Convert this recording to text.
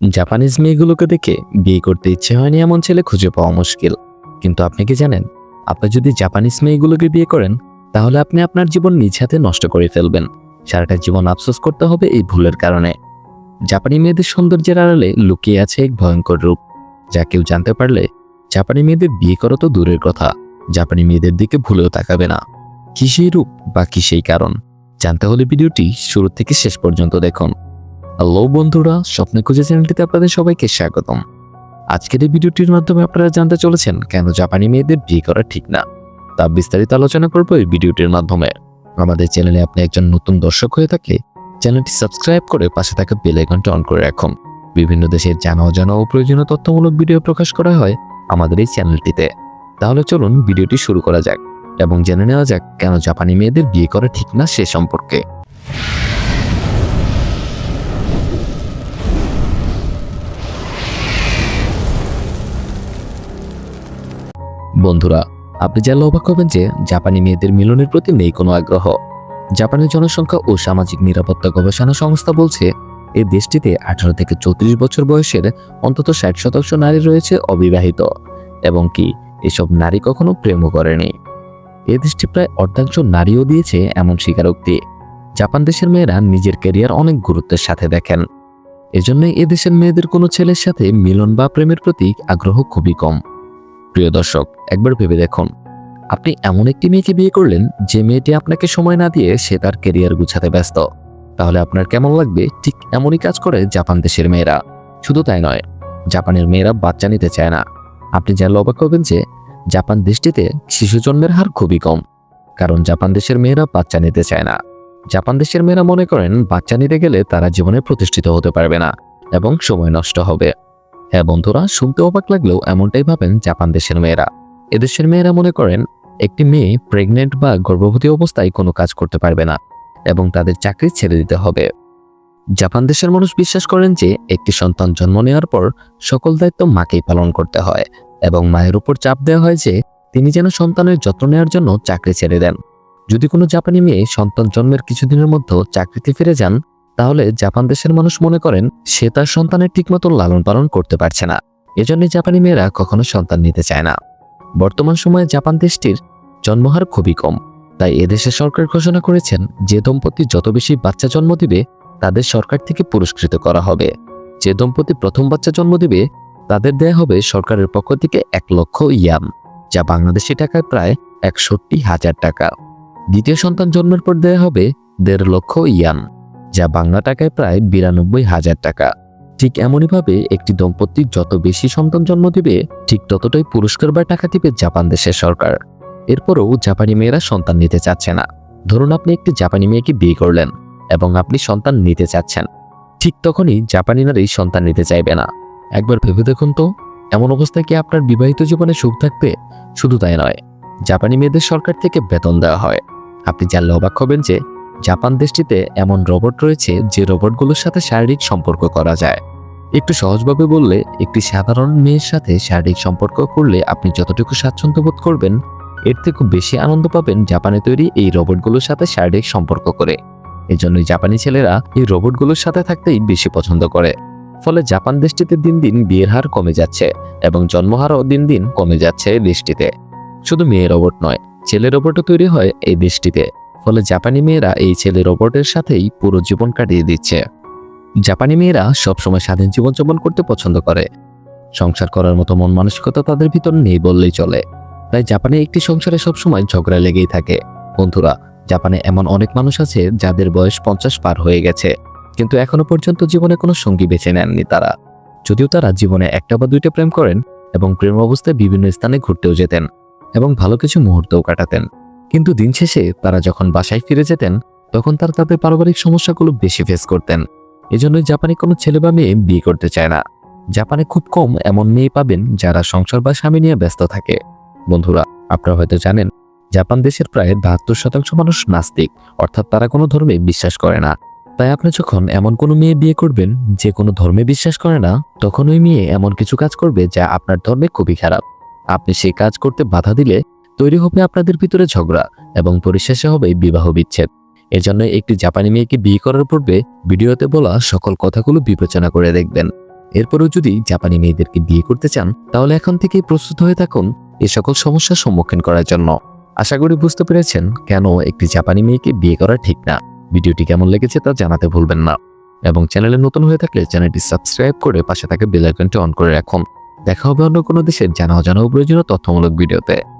Japanese মেয়েগুলোকে দেখে বিয়ে করতে ইচ্ছে হয়নি এমন ছেলে খুঁজে পাওয়া মুশকিল। কিন্তু আপনি কি জানেন, আপনি যদি জাপানিজ মেয়েগুলোকে বিয়ে করেন, তাহলে আপনি আপনার জীবন নিজ হাতে নষ্ট করে ফেলবেন। সারাটা জীবন আফসোস করতে হবে এই ভুলের কারণে। জাপানি মেয়েদের সৌন্দর্যের আড়ালে লুকিয়ে আছে এক ভয়ঙ্কর রূপ। যা কেউ জানতে পারলে, জাপানি মেয়েদের বিয়ে করা তো দূরের কথা। জাপানি মেয়েদের দিকে ভুলেও তাকাবে না। কি সেই রূপ বা কি সেই কারণ? জানতে হলে ভিডিওটি শুরু থেকে শেষ পর্যন্ত দেখুন। হ্যালো বন্ধুরা, স্বপ্ন খুঁজে চ্যানেলটিতে আপনাদের সবাইকে স্বাগতম। আজকের এই ভিডিওটির মাধ্যমে আপনারা জানতে চলেছেন কেন জাপানি মেয়েদের বিয়ে করা ঠিক না। তা বিস্তারিত আলোচনা করব এই ভিডিওটির মাধ্যমে। আমাদের চ্যানেলে আপনি একজন নতুন দর্শক হয়ে থাকলে চ্যানেলটি সাবস্ক্রাইব করে পাশে থাকা বেল অন করে রাখুন। বিভিন্ন দেশের জানা অজানা ও প্রয়োজনীয় তথ্যমূলক ভিডিও প্রকাশ করা হয় আমাদের এই চ্যানেলটিতে। তাহলে চলুন ভিডিওটি শুরু করা যাক এবং জেনে নেওয়া যাক কেন জাপানি মেয়েদের বিয়ে করা ঠিক না সে সম্পর্কে। বন্ধুরা, আপনি জানলে অবাক হবেন যে জাপানি মেয়েদের মিলনের প্রতি নেই কোনো আগ্রহ। জাপানের জনসংখ্যা ও সামাজিক নিরাপত্তা গবেষণা সংস্থা বলছে এই দেশটিতে আঠারো থেকে চৌত্রিশ বছর বয়সের অন্তত ষাট শতাংশ নারী রয়েছে অবিবাহিত। এবং কি এসব নারী কখনো প্রেমও করেনি? এ দেশটি প্রায় অর্ধাংশ নারীও দিয়েছে এমন স্বীকারোক্তি। জাপান দেশের মেয়েরা নিজের ক্যারিয়ার অনেক গুরুত্বের সাথে দেখেন। এজন্যই এ দেশের মেয়েদের কোনো ছেলের সাথে মিলন বা প্রেমের প্রতি আগ্রহ খুবই কম। প্রিয় দর্শক, একবার ভেবে দেখুন। আপনি এমন একটি মেয়েকে বিয়ে করলেন যে মেয়েটি আপনাকে সময় না দিয়ে সে তার কেরিয়ার গুছাতে ব্যস্ত। তাহলে আপনার কেমন লাগবে? ঠিক এমনই কাজ করে জাপান দেশের মেয়েরা। শুধু তাই নয়, জাপানের মেয়েরা বাচ্চা নিতে চায় না। আপনি জানলে অবাক হবেন যে জাপান দেশটিতে শিশু জন্মের হার খুবই কম। কারণ জাপান দেশের মেয়েরা বাচ্চা নিতে চায় না। জাপান দেশের মেয়েরা মনে করেন, বাচ্চা নিতে গেলে তারা জীবনে প্রতিষ্ঠিত হতে পারবে না এবং সময় নষ্ট হবে। হ্যাঁ বন্ধুরা, শুনতে অবাক লাগলেও এমনটাই ভাবেন জাপান দেশের মেয়েরা। এদেশের মেয়েরা মনে করেন, একটি মেয়ে প্রেগনেন্ট বা গর্ভবতী অবস্থায় কোনো কাজ করতে পারবে না এবং তাদের চাকরি ছেড়ে দিতে হবে। জাপান দেশের মানুষ বিশ্বাস করেন যে, একটি সন্তান জন্ম নেওয়ার পর সকল দায়িত্ব মাকেই পালন করতে হয় এবং মায়ের উপর চাপ দেওয়া হয় যে, তিনি যেন সন্তানের যত্ন নেওয়ার জন্য চাকরি ছেড়ে দেন। যদি কোনো জাপানি মেয়ে সন্তান জন্মের কিছুদিনের মধ্যে চাকরিতে ফিরে যান তাহলে জাপান দেশের মানুষ মনে করেন সে তার সন্তানের ঠিকমতো লালন পালন করতে পারছে না। এজন্য জাপানি মেয়েরা কখনো সন্তান নিতে চায় না। বর্তমান সময়ে জাপান দেশটির জন্মহার খুবই কম। তাই এদেশের সরকার ঘোষণা করেছেন যে দম্পতি যত বেশি বাচ্চা জন্ম দিবে, তাদের সরকার থেকে পুরস্কৃত করা হবে। যে দম্পতি প্রথম বাচ্চা জন্ম দিবে, তাদের দেয়া হবে সরকারের পক্ষ থেকে এক লক্ষ ইয়াম, যা বাংলাদেশি টাকায় প্রায় একষট্টি হাজার টাকা। দ্বিতীয় সন্তান জন্মের পর দেয়া হবে দেড় লক্ষ ইয়ান যা বাংলা টাকায় প্রায় বিরানব্বই হাজার টাকা। ঠিক এমনইভাবে একটি দম্পতি যত বেশি সন্তান জন্ম দিবে, ঠিক ততটাই পুরস্কার বা টাকা দিবে জাপান দেশের সরকার। এরপরও জাপানি মেয়েরা সন্তান নিতে চাচ্ছে না। ধরুন আপনি একটি জাপানি মেয়েকে বিয়ে করলেন এবং আপনি সন্তান নিতে চাচ্ছেন। ঠিক তখনই জাপানি নারী সন্তান নিতে চাইবে না। একবার ভেবে দেখুন তো, এমন অবস্থায় কি আপনার বিবাহিত জীবনে সুখ থাকবে? শুধু তাই নয়, জাপানি মেয়েদের সরকার থেকে বেতন দেওয়া হয়। আপনি জানলে অবাক হবেন যে জাপান দেশটিতে এমন রোবট রয়েছে যে রোবটগুলোর সাথে শারীরিক সম্পর্ক করা যায়। একটু সহজভাবে বললে, একটি সাধারণ মেয়ের সাথে শারীরিক সম্পর্ক করলে আপনি যতটুকু স্বাচ্ছন্দ্য বোধ করবেন, এর থেকে বেশি আনন্দ পাবেন জাপানে তৈরি এই রোবটগুলোর সাথে শারীরিক সম্পর্ক করে। এজন্যই জাপানি ছেলেরা এই রোবটগুলোর সাথে থাকতেই বেশি পছন্দ করে। ফলে জাপান দেশটিতে দিন দিন বিয়ের হার কমে যাচ্ছে এবং জন্মহারও দিন দিন কমে যাচ্ছে দেশটিতে। শুধু মেয়ে রোবট নয়, ছেলে রোবটও তৈরি হয় এই দেশটিতে। ফলে জাপানি মেয়েরা এই ছেলে রোবটের সাথেই পুরো জীবন কাটিয়ে দিচ্ছে। জাপানি মেয়েরা সবসময় স্বাধীন জীবনযাপন করতে পছন্দ করে। সংসার করার মতো মন মানসিকতা তাদের ভিতর নেই বললেই চলে। তাই জাপানে একটি সংসারে সবসময় ঝগড়া লেগেই থাকে। বন্ধুরা, জাপানে এমন অনেক মানুষ আছে যাদের বয়স পঞ্চাশ পার হয়ে গেছে, কিন্তু এখনও পর্যন্ত জীবনে কোনো সঙ্গী বেছে নেননি তারা। যদিও তারা জীবনে একটা বা দুইটা প্রেম করেন এবং প্রেম অবস্থায় বিভিন্ন স্থানে ঘুরতেও যেতেন এবং ভালো কিছু মুহূর্তও কাটাতেন। কিন্তু দিন শেষে তারা যখন বাসায় ফিরে যেতেন, তখন তারা তাদের পারিবারিক সমস্যাগুলো বেশি ফেস করতেন। এজন্যই জাপানে কোনো ছেলে বা মেয়ে বিয়ে করতে চায় না। জাপানে খুব কম এমন মেয়ে পাবেন যারা সংসার বা স্বামী নিয়ে ব্যস্ত থাকে। বন্ধুরা, আপনারা হয়তো জানেন, জাপান দেশের প্রায় বাহাত্তর শতাংশ মানুষ নাস্তিক, অর্থাৎ তারা কোনো ধর্মে বিশ্বাস করে না। তাই আপনি যখন এমন কোনো মেয়ে বিয়ে করবেন, যে কোনো ধর্মে বিশ্বাস করে না, তখন ওই মেয়ে এমন কিছু কাজ করবে যা আপনার ধর্মে খুবই খারাপ। আপনি সেই কাজ করতে বাধা দিলে তৈরি হবে আপনাদের ভিতরে ঝগড়া এবং পরিশেষে হবে বিবাহ বিচ্ছেদ। এজন্য একটি জাপানি মেয়েকে বিয়ে করার পূর্বে ভিডিওতে বলা সকল কথাগুলো বিবেচনা করে দেখবেন। এরপরেও যদি জাপানি মেয়েদেরকে বিয়ে করতে চান, তাহলে এখন থেকেই প্রস্তুত হয়ে থাকুন এ সকল সমস্যার সম্মুখীন করার জন্য। আশা করি বুঝতে পেরেছেন কেন একটি জাপানি মেয়েকে বিয়ে করা ঠিক না। ভিডিওটি কেমন লেগেছে তা জানাতে ভুলবেন না। এবং চ্যানেলে নতুন হয়ে থাকলে চ্যানেলটি সাবস্ক্রাইব করে পাশে থাকা বেল আইকনটি অন করে রাখুন। দেখা হবে অন্য কোনো দেশের জানা অজানা প্রয়োজনীয় তথ্যমূলক ভিডিওতে।